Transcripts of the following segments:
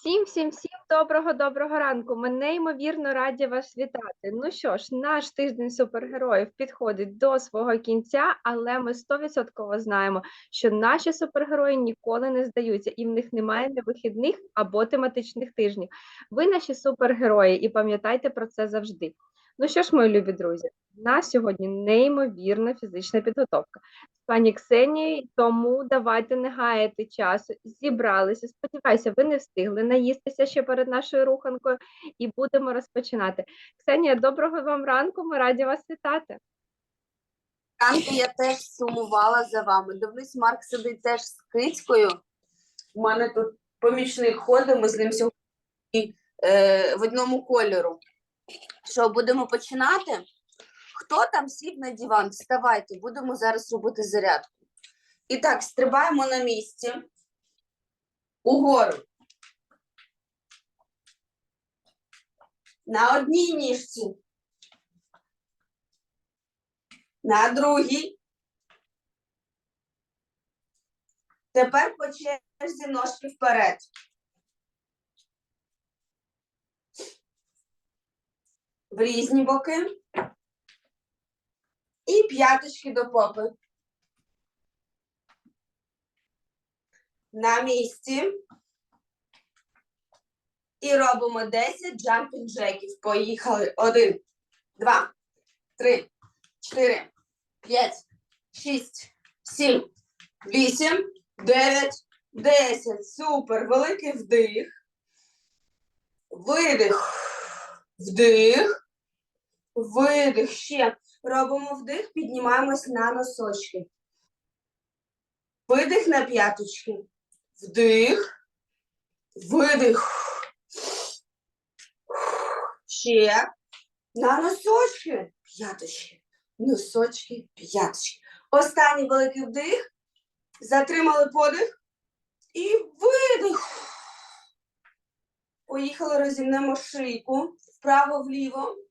Всім, всім, всім доброго доброго ранку. Ми неймовірно раді вас вітати. Ну що ж, наш тиждень супергероїв підходить до свого кінця, але ми 100% знаємо, що наші супергерої ніколи не здаються, і в них немає невихідних або тематичних тижнів. Ви наші супергерої, і пам'ятайте про це завжди. Ну що ж, мої любі друзі, у нас сьогодні неймовірна фізична підготовка з пані Ксенією, тому давайте не гаяти часу. Зібралися. Сподіваюся, ви не встигли наїстися ще перед нашою руханкою, і будемо розпочинати. Ксенія, доброго вам ранку. Ми раді вас вітати. Ранку я теж сумувала за вами. Дивлюсь, Марк сидить теж з кицькою. У мене тут помічник ходить, ми з ним сьогодні е, в одному кольору. Що, будемо починати? Хто там сів на диван? Вставайте, будемо зараз робити зарядку. І так, стрибаємо на місці. Угору. На одній ніжці. На другій. Тепер по черзі ножки вперед. В різні боки. І п'яточки до попи. На місці. І робимо 10 джампінг джеків. Поїхали. Один, два, три, чотири, п'ять, шість, сім, вісім, дев'ять, десять. Супер. Великий вдих. Видих. Вдих. Видих. Ще. Робимо вдих, піднімаємось на носочки. Видих на п'яточки. Вдих. Видих. Ще. На носочки. П'яточки. Носочки, п'яточки. Останній великий вдих. Затримали подих. І видих. Поїхали, розімнемо шийку. Вправо-вліво.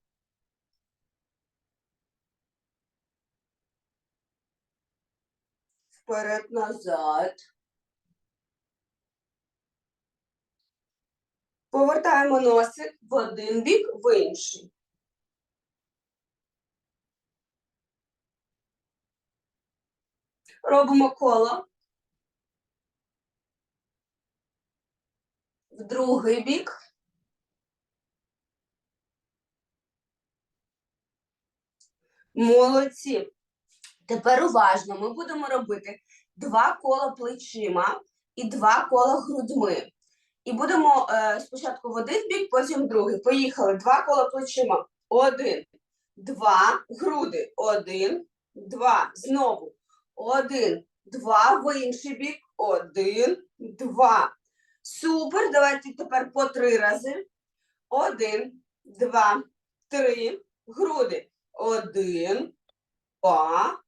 Вперед-назад. Повертаємо носик в один бік, в інший. Робимо коло. В другий бік. Молодці. Тепер уважно. Ми будемо робити два кола плечима і два кола грудьми. І будемо е, спочатку в один бік, потім другий. Поїхали. Два кола плечима. Один, два, груди. Один, два. Знову. Один, два, в інший бік. Один, два. Супер. Давайте тепер по три рази. Один, два, три. Груди. Один, два,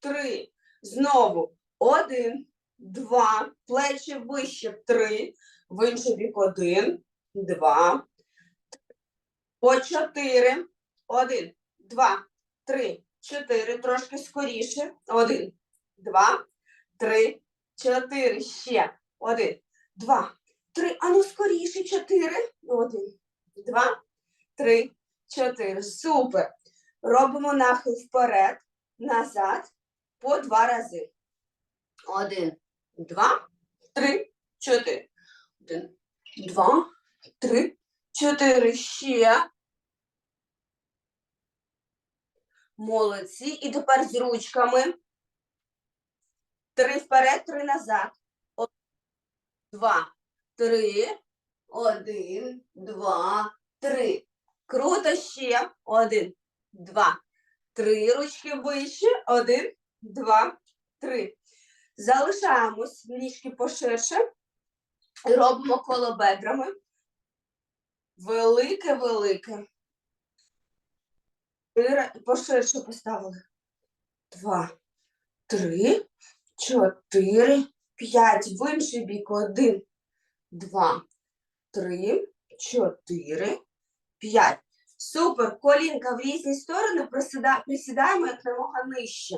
три. Знову. Один, два. Плечі вище. Три. В інший бік. Один, два. По чотири. Один, два, три, чотири. Трошки скоріше. Один, два, три, чотири. Ще. Один, два, три. Ану скоріше. Чотири. Один, два, три, чотири. Супер. Робимо нахил вперед, назад по два рази. Один, два, три, чотири. Один, два, три, чотири. Ще. Молодці. І тепер з ручками. Три вперед, три назад. Один, два, три. Один, два, три. Круто ще. Один, два, три. Ручки вище. Один, два, три. Залишаємось ніжки поширше. Робимо коло бедрами. Велике, велике. Поширше поставили. Два, три, чотири, п'ять. В інший бік. Один, два, три, чотири, п'ять. Супер. Колінка в різні сторони. Присідаємо як намога нижче.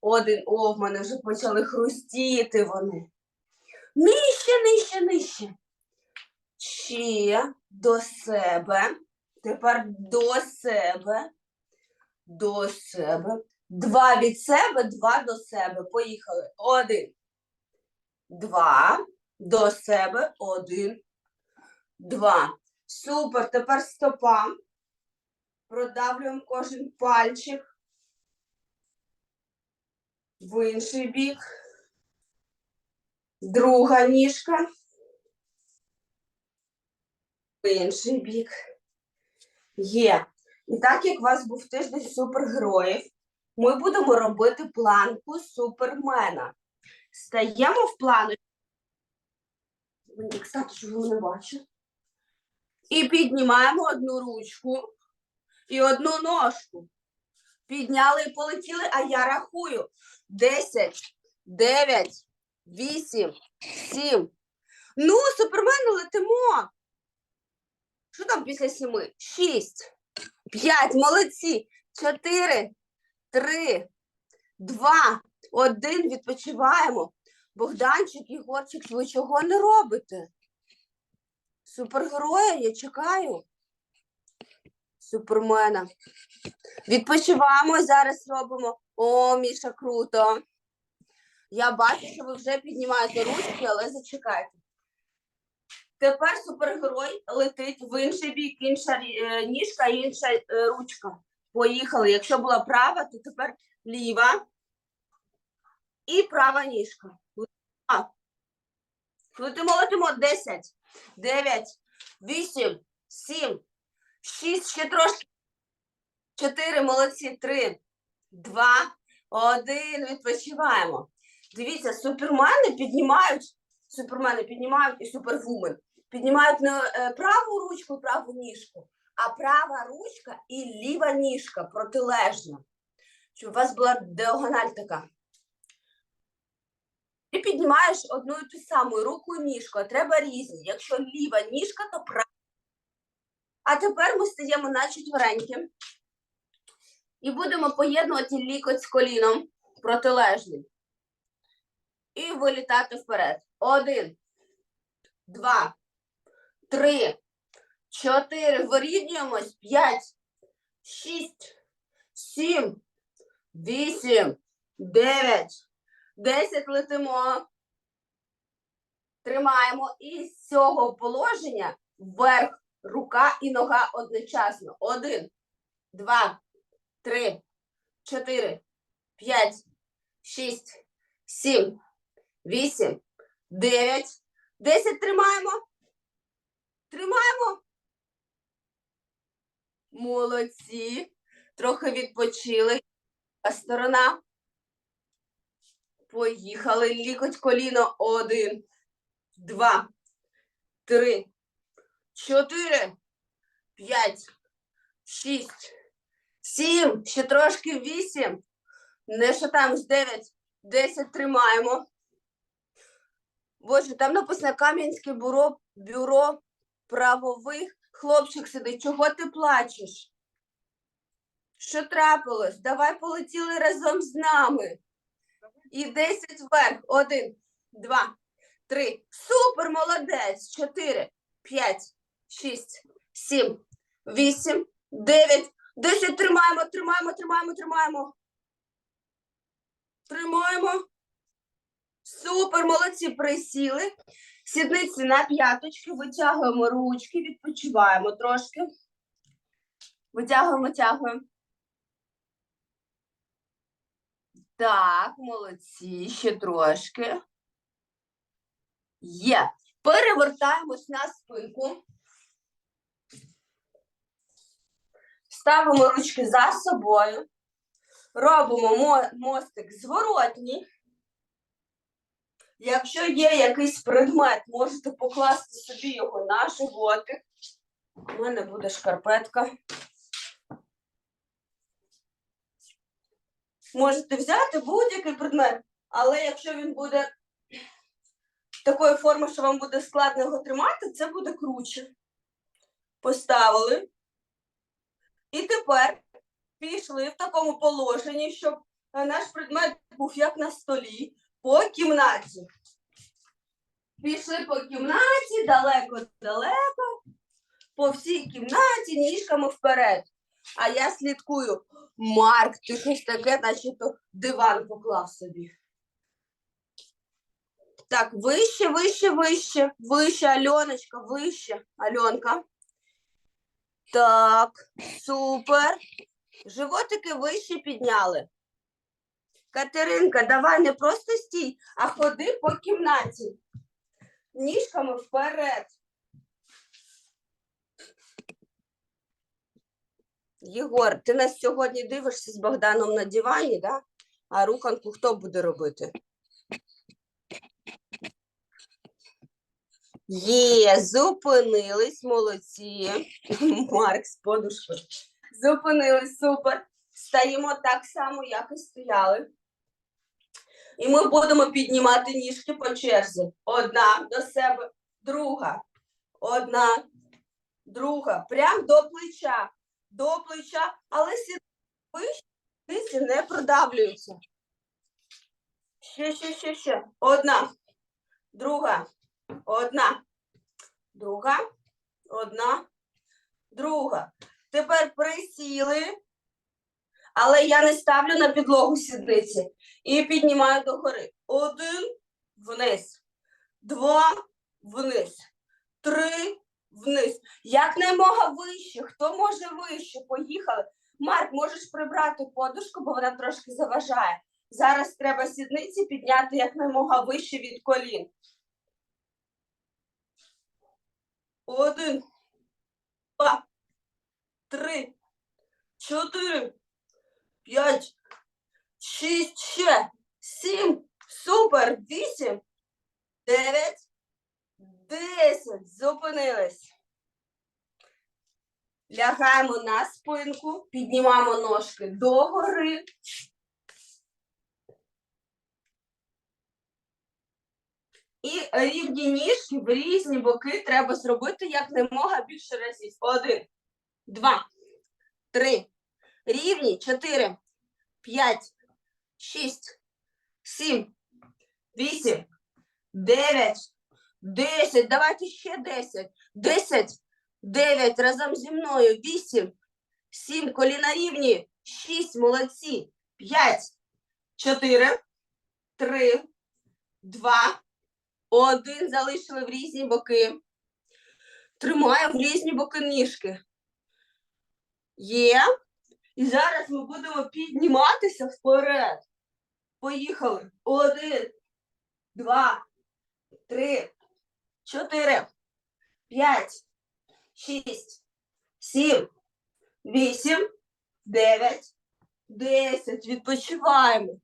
Один. О, в мене вже почали хрустіти вони. Нижче, нижче, нижче. Ще до себе. Тепер до себе. До себе. Два від себе, два до себе. Поїхали. Один. Два. До себе. Один. Два. Супер. Тепер стопа. Продавлюємо кожен пальчик. В інший бік. Друга ніжка. В інший бік. Є. І так як у вас був тиждень супергероїв, ми будемо робити планку супермена. Стаємо в плану. Мені, кстати, ви не бачили. І піднімаємо одну ручку і одну ножку. Підняли і полетіли, а я рахую. 10, 9, 8, 7. Ну, супермени летимо. Що там після сіми? 6, 5, молодці. 4, 3, 2, 1. Відпочиваємо. Богданчик, Ігорчик, ви чого не робите? Супергероя, я чекаю. Супермена. Відпочиваємо зараз робимо. О, Міша, круто. Я бачу, що ви вже піднімаєте ручки, але зачекайте. Тепер супергерой летить в інший бік, інша е, ніжка, інша е, ручка. Поїхали. Якщо була права, то тепер ліва і права ніжка. Летимо, летимо. 10, 9, 8, 7, 6, ще трошки. 4, молодці, 3, 2, 1. Відпочиваємо. Дивіться, супермени піднімають, супермени піднімають і супервумен. Піднімають не е, праву ручку, праву ніжку, а права ручка і ліва ніжка протилежна. Щоб у вас була діагональ така. Ти піднімаєш одну і ту саму руку і ніжку, а треба різні. Якщо ліва ніжка, то права. А тепер ми стаємо на четвереньки. І будемо поєднувати лікоть з коліном протилежний. І вилітати вперед. Один, два, три, чотири. Вирівнюємось. П'ять, шість, сім, вісім, дев'ять, десять. Летимо. Тримаємо. І з цього положення вверх рука і нога одночасно. Один, два, три, чотири, п'ять, шість, сім, вісім, дев'ять, десять. Тримаємо. Тримаємо. Молодці. Трохи відпочили. А сторона. Поїхали. Лікоть коліно. Один, два, три, чотири, п'ять, шість, сім, ще трошки вісім. Не шатаємось. Дев'ять, десять. Тримаємо. Боже, там написано Кам'янське бюро, бюро правових. Хлопчик сидить. Чого ти плачеш? Що трапилось? Давай полетіли разом з нами. І 10 вверх. Один, два, три. Супер, молодець. Чотири, п'ять, шість, сім, вісім, дев'ять, десять. Тримаємо, тримаємо, тримаємо, тримаємо. Тримаємо. Супер, молодці, присіли. Сідниці на п'яточки, витягуємо ручки, відпочиваємо трошки. Витягуємо, тягуємо. Так, молодці, ще трошки. Є. Перевертаємось на спинку. Ставимо ручки за собою. Робимо мо- мостик зворотній. Якщо є якийсь предмет, можете покласти собі його на животик. У мене буде шкарпетка. Можете взяти будь-який предмет, але якщо він буде такої форми, що вам буде складно його тримати, це буде круче. Поставили. І тепер пішли в такому положенні, щоб е, наш предмет був як на столі по кімнаті. Пішли по кімнаті далеко-далеко. по всій кімнаті ніжками вперед. А я слідкую. Марк, ти щось таке, наче то диван поклав собі. Так, вище, вище, вище, вище, Альоночка, вище, Альонка. Так, супер. Животики вище підняли. Катеринка, давай не просто стій, а ходи по кімнаті. Ніжками вперед. Єгор, ти нас сьогодні дивишся з Богданом на дивані, да? а руханку хто буде робити? Є, зупинились, молодці. Марк з подушкою. Зупинились, супер. Стаємо так само, як і стояли. І ми будемо піднімати ніжки по черзі. Одна до себе, друга, одна, друга. Прям до плеча, до плеча, але вище, не продавлюються. Ще, ще, ще, ще. Одна, друга, одна, друга, одна, друга. Тепер присіли, але я не ставлю на підлогу сідниці і піднімаю догори. Один вниз, два вниз, три вниз. Якнаймога вище. Хто може вище? Поїхали. Марк, можеш прибрати подушку, бо вона трошки заважає. Зараз треба сідниці підняти якнаймога вище від колін. Один, два, три, чотири, п'ять, шість, ще, сім, супер, вісім, дев'ять, десять. Зупинились. Лягаємо на спинку, піднімаємо ножки догори. І рівні ніжки в різні боки треба зробити якнаймога більше разів. Один, два, три, рівні, чотири, п'ять, шість, сім, вісім, дев'ять, десять. Давайте ще десять. Десять, дев'ять разом зі мною. Вісім, сім, коліна рівні, шість, молодці, п'ять, чотири, три, два, один. Залишили в різні боки. Тримаємо в різні боки ніжки. Є. І зараз ми будемо підніматися вперед. Поїхали. Один, два, три, чотири, п'ять, шість, сім, вісім, дев'ять, десять. Відпочиваємо.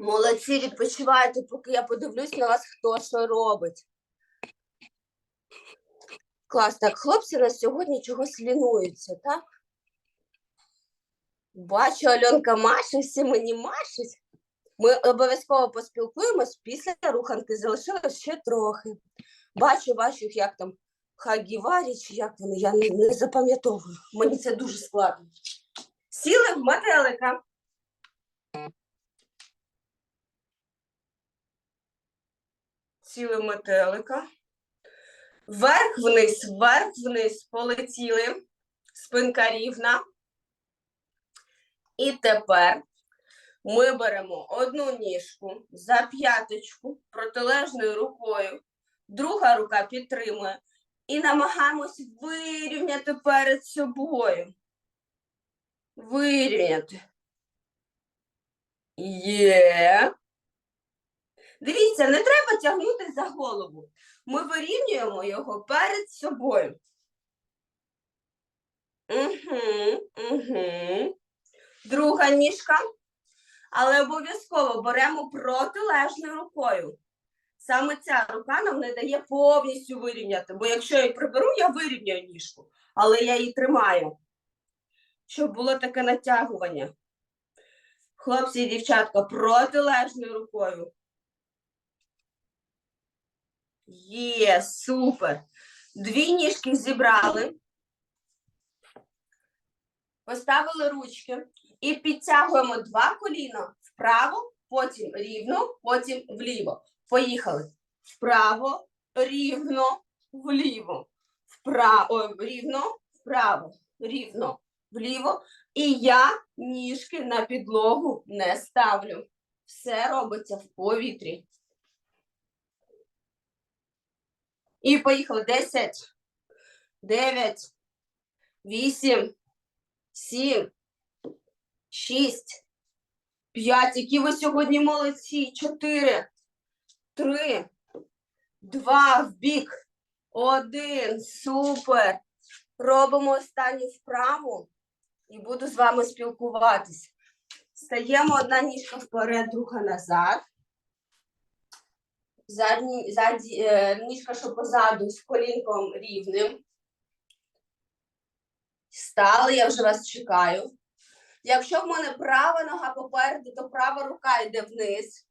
Молодці, відпочивайте, поки я подивлюсь на вас, хто що робить. Клас, так, хлопці на сьогодні чогось лінуються, так? Бачу, Альонка маше, всі мені машуть. Ми обов'язково поспілкуємось після руханки. Залишилось ще трохи. Бачу, бачу, як там Хагіварі, чи як вони, я не, не запам'ятовую. Мені це дуже складно. Сіли в метелика. Сіли метелика. Вверх-вниз, вверх-вниз полетіли. Спинка рівна. І тепер ми беремо одну ніжку за п'яточку протилежною рукою, друга рука підтримує і намагаємось вирівняти перед собою. Вирівняти. Є. Дивіться, не треба тягнути за голову. Ми вирівнюємо його перед собою. Угу, угу. Друга ніжка. Але обов'язково беремо протилежною рукою. Саме ця рука нам не дає повністю вирівняти, бо якщо я її приберу, я вирівняю ніжку, але я її тримаю, щоб було таке натягування. Хлопці і дівчатка, протилежною рукою. Є, супер. Дві ніжки зібрали. Поставили ручки і підтягуємо два коліна вправо, потім рівно, потім вліво. Поїхали. Вправо, рівно, вліво. вправо, рівно, вправо, рівно, вліво. І я ніжки на підлогу не ставлю. Все робиться в повітрі. І поїхали. 10, 9, 8, 7, 6, 5. Які ви сьогодні молодці. 4, 3, 2, в бік. Один. Супер. Робимо останню вправу і буду з вами спілкуватись. Стаємо одна ніжка вперед, друга назад. Задні, задні, е, ніжка, що позаду з колінком рівним. Стали, я вже вас чекаю. Якщо в мене права нога попереду, то права рука йде вниз,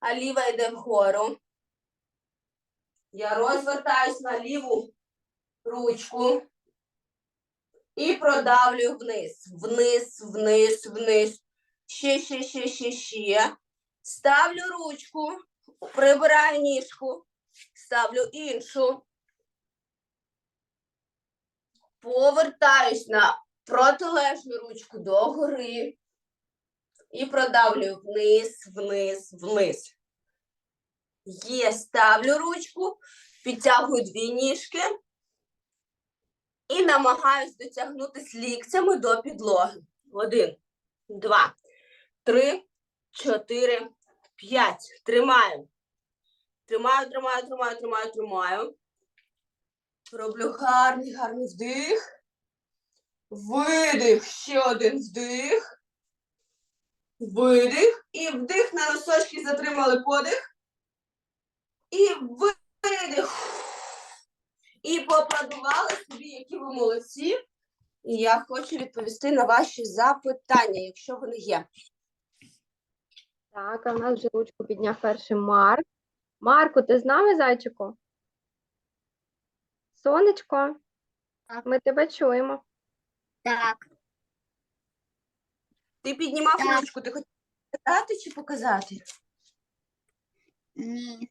а ліва йде вгору. Я розвертаюсь на ліву ручку і продавлюю вниз. Вниз, вниз, вниз. Ще, ще, ще, ще, ще. Ставлю ручку, прибираю ніжку, ставлю іншу. Повертаюсь на протилежну ручку догори і продавлюю вниз, вниз, вниз. Є, ставлю ручку, підтягую дві ніжки і намагаюсь дотягнутися ліктями до підлоги. Один, два, три, чотири, п'ять. Тримаю. Тримаю, тримаю, тримаю, тримаю, тримаю. Роблю гарний, гарний вдих. Видих. Ще один вдих. Видих. І вдих на носочки затримали подих. І видих. І поаплодували собі, які ви молодці. І я хочу відповісти на ваші запитання, якщо вони є. Так, а в нас вже ручку підняв перший Марк. Марку, ти з нами, зайчику? Сонечко, Так. ми тебе чуємо. Так, Ти піднімав Так. ручку, ти хотів показати чи показати? ні.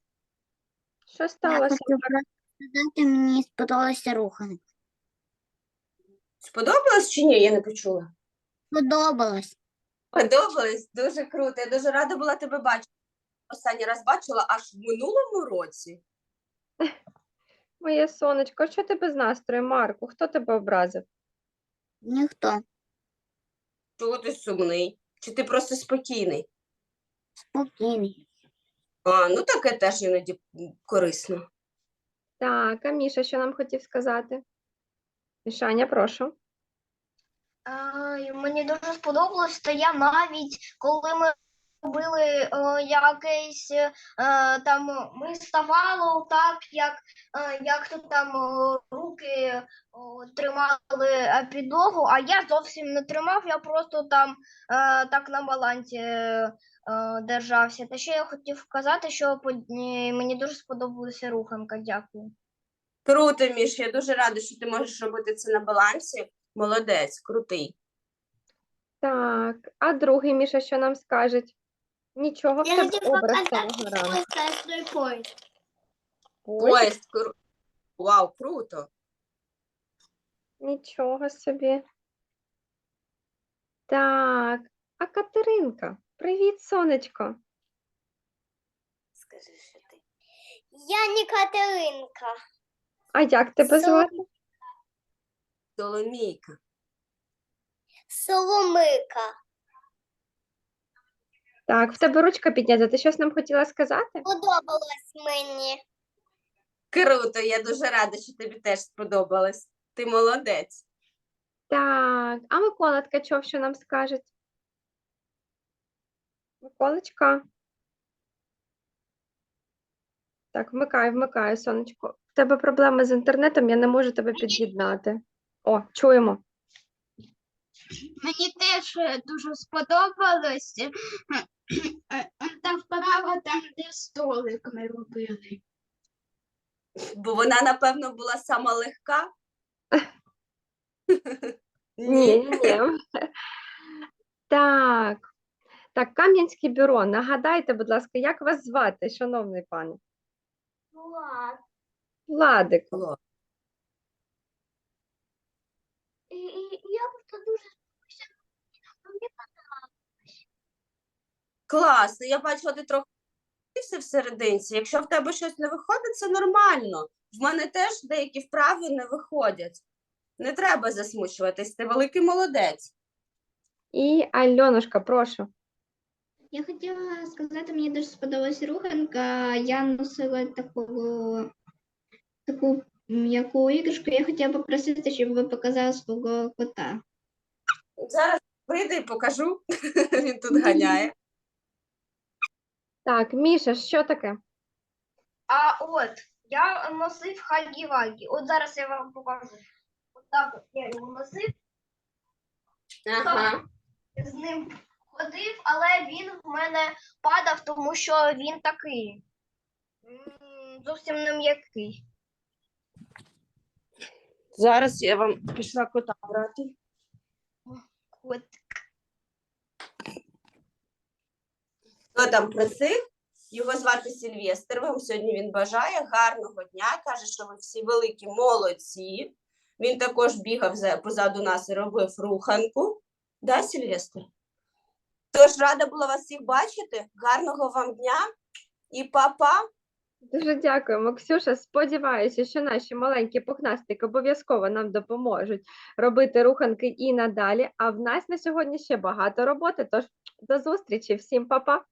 Що Я сталося? хочу сказати, мені сподобалося руханок. Сподобалось чи ні? Я не почула. Сподобалось. Подобалось, дуже круто. Я дуже рада була тебе бачити. Останній раз бачила аж в минулому році. Моє сонечко, що ти без настрою, Марку? Хто тебе образив? Ніхто. Чого ти сумний? Чи ти просто спокійний? Спокійний. А, ну таке теж іноді корисно. Так, а Міша, що нам хотів сказати? Мішаня, прошу. А, Мені дуже сподобалось, то я навіть коли ми робили е, якесь е, там, ми ставали так, як, е, як то там е, руки о, тримали е, підлогу, а я зовсім не тримав, я просто там е, так на балансі е, е, держався. Та ще я хотів сказати, що е, мені дуже сподобалася руханка. Дякую. Круто, Міш, я дуже рада, що ти можеш робити це на балансі. Молодець, крутий. Так, а другий Міша, що нам скажуть? Нічого в Я тебе хотів образ показати самого ранку. поїзд. Ой, Поїзд, кру... Вау, круто. нічого собі. Так, а Катеринка, привіт, сонечко. Скажи, що ти. Я не Катеринка. А як тебе звати? Соломійка. Соломика. Так, в тебе ручка піднята. Ти щось нам хотіла сказати? Подобалось мені. Круто, я дуже рада, що тобі теж сподобалось. Ти молодець. Так, а Микола Ткачов що нам скаже? Миколочка. Так, вмикаю, вмикаю, сонечко. В тебе проблеми з інтернетом, я не можу тебе під'єднати. О, чуємо. Мені теж е, дуже сподобалось кролик ми робили. Бо вона, напевно, була сама легка. Ні, ні. Так. Так, Кам'янське бюро. Нагадайте, будь ласка, як вас звати, шановний пане? Влад. Владик. Я просто дуже сподіваюся, мені подобається. Класно, я бачила, ти трохи все всерединці. Якщо в тебе щось не виходить, це нормально. В мене теж деякі вправи не виходять. Не треба засмучуватись, ти великий молодець. І Альонушка, прошу. Я хотіла сказати, мені дуже сподобалась руханка. Я носила таку, таку м'яку іграшку. Я хотіла попросити, щоб ви показали свого кота. Зараз вийду і покажу. Він тут ганяє. Так, Міша, що таке? А от я носив хагі-вагі. От зараз я вам покажу. От так от я його носив, Ага. з ним ходив, але він в мене падав, тому що він такий. м, Зовсім не м'який. Зараз я вам пішла кота брати. От. Хто там просив? Його звати Сільвестр. Вам сьогодні він бажає гарного дня. Каже, що ви всі великі молодці. Він також бігав за- позаду нас і робив руханку. Да, Сільвестр? Тож рада була вас всіх бачити. Гарного вам дня і па-па. Дуже дякуємо, Ксюша. Сподіваюся, що наші маленькі пухнастики обов'язково нам допоможуть робити руханки і надалі. А в нас на сьогодні ще багато роботи. Тож до зустрічі, всім па-па!